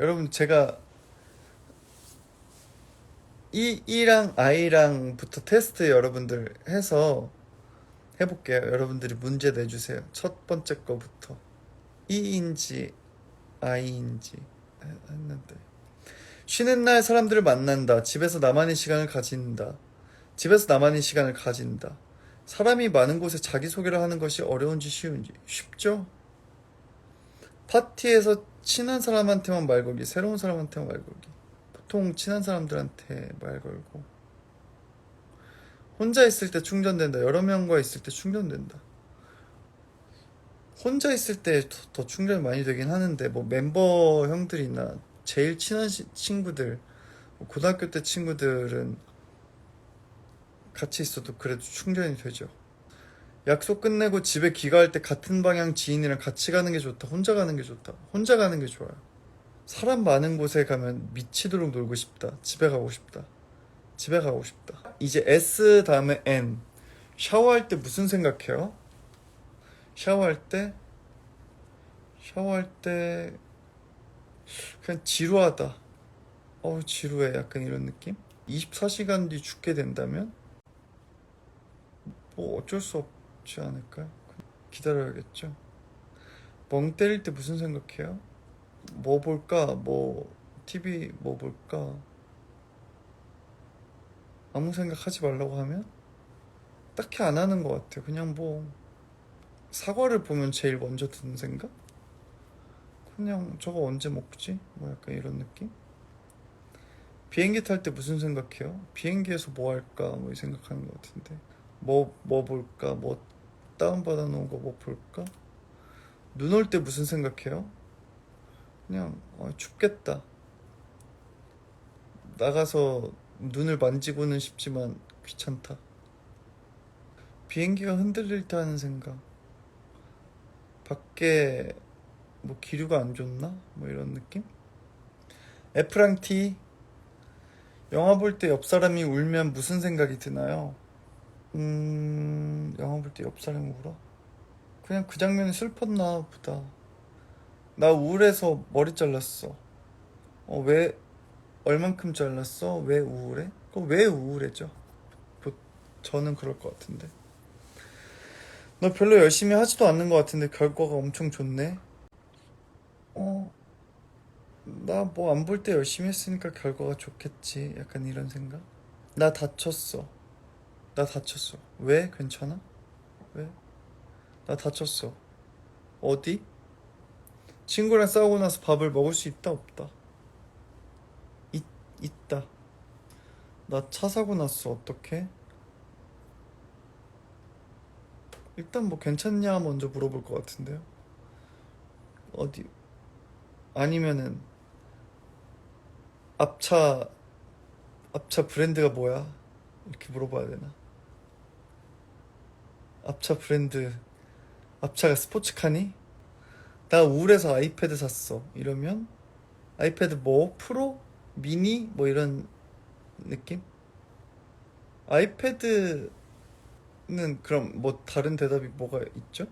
여러분 제가 이 E랑 I랑부터 테스트 여러분들 해서 해볼게요. 여러분들이 문제 내주세요. 첫 번째 거부터 E인지 I인지 해- 했는데 쉬는 날 사람들을 만난다. 집에서 나만의 시간을 가진다. 집에서 나만의 시간을 가진다. 사람이 많은 곳에 자기소개를 하는 것이 어려운지 쉬운지 쉽죠? 파티에서 친한 사람한테만 말 걸기, 새로운 사람한테만 말 걸기. 보통 친한 사람들한테 말 걸고. 혼자 있을 때 충전된다. 여러 명과 있을 때 충전된다. 혼자 있을 때 더 충전이 많이 되긴 하는데, 뭐 멤버 형들이나 제일 친한 시- 친구들, 뭐 고등학교 때 친구들은 같이 있어도 그래도 충전이 되죠. 약속 끝내고 집에 귀가할 때 같은 방향 지인이랑 같이 가는 게 좋다. 혼자 가는 게 좋다. 혼자 가는 게 좋아요. 사람 많은 곳에 가면 미치도록 놀고 싶다. 집에 가고 싶다. 집에 가고 싶다. 이제 S 다음에 N. 샤워할 때 무슨 생각해요? 샤워할 때 샤워할 때 그냥 지루하다. 어우 지루해. 약간 이런 느낌? 24시간 뒤 죽게 된다면 뭐 어쩔 수 없 지 않을까요? 기다려야겠죠. 멍 때릴 때 무슨 생각해요? 뭐 볼까? 뭐 TV 뭐 볼까? 아무 생각하지 말라고 하면 딱히 안 하는 것 같아요. 그냥 뭐 사과를 보면 제일 먼저 드는 생각? 그냥 저거 언제 먹지? 뭐 약간 이런 느낌? 비행기 탈 때 무슨 생각해요? 비행기에서 뭐 할까? 뭐 이 생각하는 것 같은데 뭐 뭐 볼까? 뭐 다운받아 놓은 거 뭐 볼까? 눈 올 때 무슨 생각해요? 그냥 어, 춥겠다. 나가서 눈을 만지고는 싶지만 귀찮다. 비행기가 흔들릴 때 하는 생각. 밖에 뭐 기류가 안 좋나? 뭐 이런 느낌? T. 영화 볼 때 옆 사람이 울면 무슨 생각이 드나요? 음, 영화 볼 때 옆 사람이 울어? 그냥 그 장면이 슬펐나 보다. 나 우울해서 머리 잘랐어. 어, 왜, 얼만큼 잘랐어? 왜 우울해? 그럼 왜 우울해져? 보- 저는 그럴 것 같은데. 너 별로 열심히 하지도 않는 것 같은데 결과가 엄청 좋네? 어, 나 뭐 안 볼 때 열심히 했으니까 결과가 좋겠지. 약간 이런 생각? 나 다쳤어. 나 다쳤어. 왜? 괜찮아? 왜? 나 다쳤어. 어디? 친구랑 싸우고 나서 밥을 먹을 수 있다 없다? 있, 있다. 나 차 사고 났어. 어떡해? 일단 뭐 괜찮냐 먼저 물어볼 것 같은데요. 어디? 아니면은 앞차 앞차 브랜드가 뭐야? 이렇게 물어봐야 되나? 앞차 브랜드 앞차가 스포츠카니? 나 우울해서 아이패드 샀어. 이러면 아이패드 뭐 프로? 미니? 뭐 이런 느낌? 아이패드는 그럼 뭐 다른 대답이 뭐가 있죠?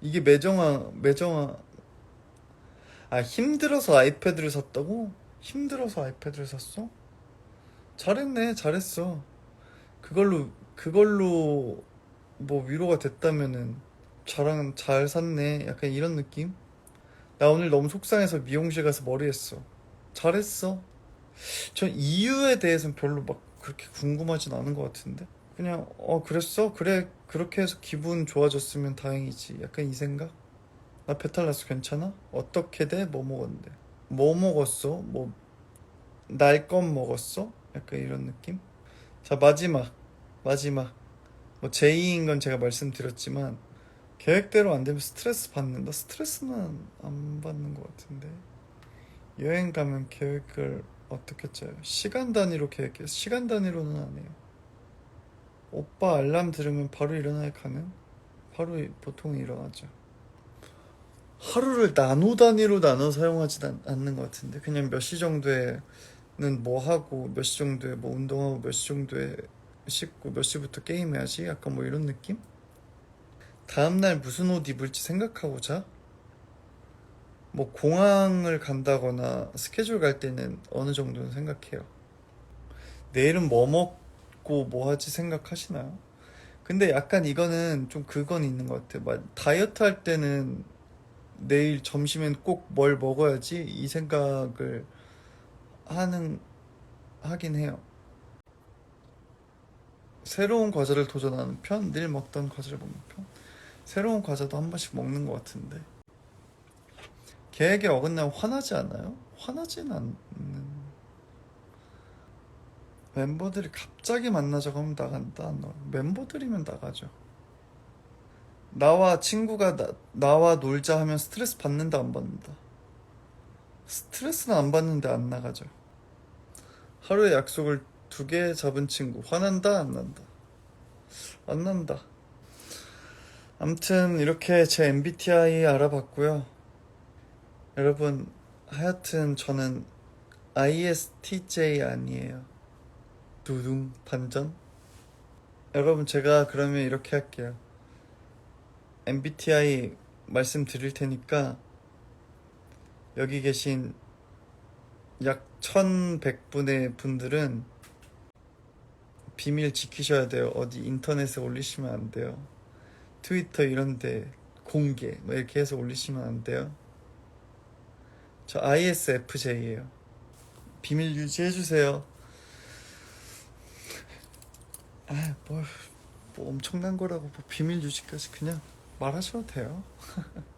이게 매정아 매정아 아 힘들어서 아이패드를 샀다고? 힘들어서 아이패드를 샀어? 잘했네 잘했어 그걸로 그걸로 뭐 위로가 됐다면은 자랑 잘 샀네 약간 이런 느낌? 나 오늘 너무 속상해서 미용실 가서 머리 했어 잘했어 전 이유에 대해서는 별로 막 그렇게 궁금하진 않은 것 같은데 그냥 어 그랬어? 그래 그렇게 해서 기분 좋아졌으면 다행이지 약간 이 생각? 나 배탈 났어 괜찮아? 어떻게 돼? 뭐 먹었는데 뭐 먹었어? 뭐 날 건 먹었어? 약간 이런 느낌? 자 마지막 마지막 뭐 제2인 건 제가 말씀드렸지만 계획대로 안 되면 스트레스 받는다? 스트레스는 안 받는 것 같은데 여행 가면 계획을 어떻게 짜요? 시간 단위로 계획해요 시간 단위로는 안 해요 오빠 알람 들으면 바로 일어나야 가능? 바로 이- 보통 일어나죠 하루를 나노 단위로 나눠 사용하지 않는 것 같은데 그냥 몇 시 정도에는 뭐 하고 몇 시 정도에 뭐 운동하고 몇 시 정도에 씻고 몇 시부터 게임해야지 약간 뭐 이런 느낌? 다음날 무슨 옷 입을지 생각하고 자? 뭐 공항을 간다거나 스케줄 갈 때는 어느 정도는 생각해요. 내일은 뭐 먹고 뭐 하지 생각하시나요? 근데 약간 이거는 좀 그건 있는 것 같아요. 막 다이어트 할 때는 내일 점심엔 꼭 뭘 먹어야지 이 생각을 하는 하긴 해요. 새로운 과자를 도전하는 편, 늘 먹던 과자를 먹는 편. 새로운 과자도 한 번씩 먹는 것 같은데. 계획에 어긋나면 화나지 않아요? 화나진 않는. 멤버들이 갑자기 만나자고 하면 나간다. 안 나가. 멤버들이면 나가죠. 나와 친구가 나, 나와 놀자 하면 스트레스 받는다 안 받는다. 스트레스는 안 받는데 안 나가죠. 하루에 약속을 두 개 잡은 친구 화난다 안 난다. 안 난다. 암튼 이렇게 제 MBTI 알아봤고요. 여러분 하여튼 저는 ISTJ 아니에요. 두둥 반전. 여러분 제가 그러면 이렇게 할게요. MBTI 말씀드릴 테니까 여기 계신 약 1100분의 분들은 비밀 지키셔야 돼요. 어디 인터넷에 올리시면 안 돼요. 트위터 이런데 공개 뭐 이렇게 해서 올리시면 안 돼요. 저 ISFJ예요. 비밀 유지해 주세요. 아, 뭘, 뭐 엄청난 거라고 뭐 비밀 유지까지 그냥 말하셔도 돼요.